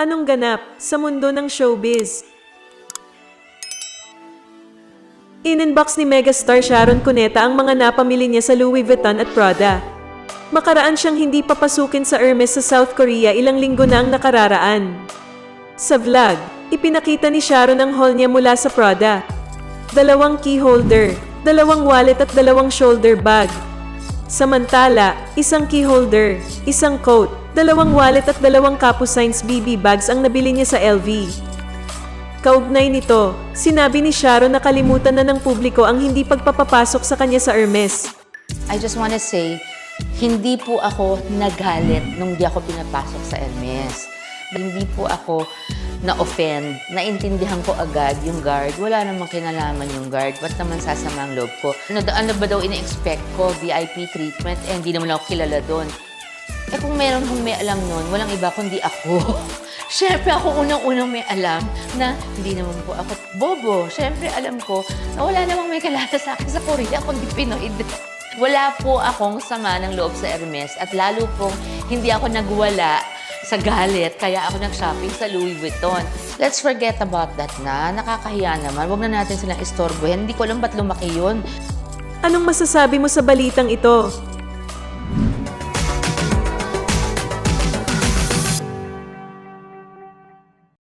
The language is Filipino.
Anong ganap sa mundo ng showbiz? Ininbox ni megastar Sharon Cuneta ang mga napamili niya sa Louis Vuitton at Prada. Makaraan siyang hindi papasukin sa Hermes sa South Korea ilang linggo na ang nakararaan. Sa vlog, ipinakita ni Sharon ang haul niya mula sa Prada. Dalawang key holder, dalawang wallet at dalawang shoulder bag. Samantala, isang key holder, isang coat, dalawang wallet at dalawang Capucines BB bags ang nabili niya sa LV. Kaugnay nito, sinabi ni Sharon na kalimutan na ng publiko ang hindi pagpapapasok sa kanya sa Hermes. I just wanna say, hindi po ako nagalit nung di ako pinapasok sa Hermes. Hindi po ako na-offend. Naintindihan ko agad yung guard. Wala namang kinalaman yung guard. Ba't naman sasama ang loob ko? Ano, ano ba daw ina-expect ko? VIP treatment? Eh, hindi naman ako kilala doon. Eh kung meron kong may alam nun, walang iba kundi ako. Siyempre ako unang-unang may alam na hindi naman po ako bobo. Siyempre alam ko na wala namang may kalata sa akin sa Korea kundi Pinoy. Wala po akong sama ng loob sa Hermes at lalo pong hindi ako nagwala sa galit kaya ako nag-shopping sa Louis Vuitton. Let's forget about that na. Nakakahiya naman. Huwag na natin silang istorbohin. Hindi ko alam ba't lumaki yun. Anong masasabi mo sa balitang ito?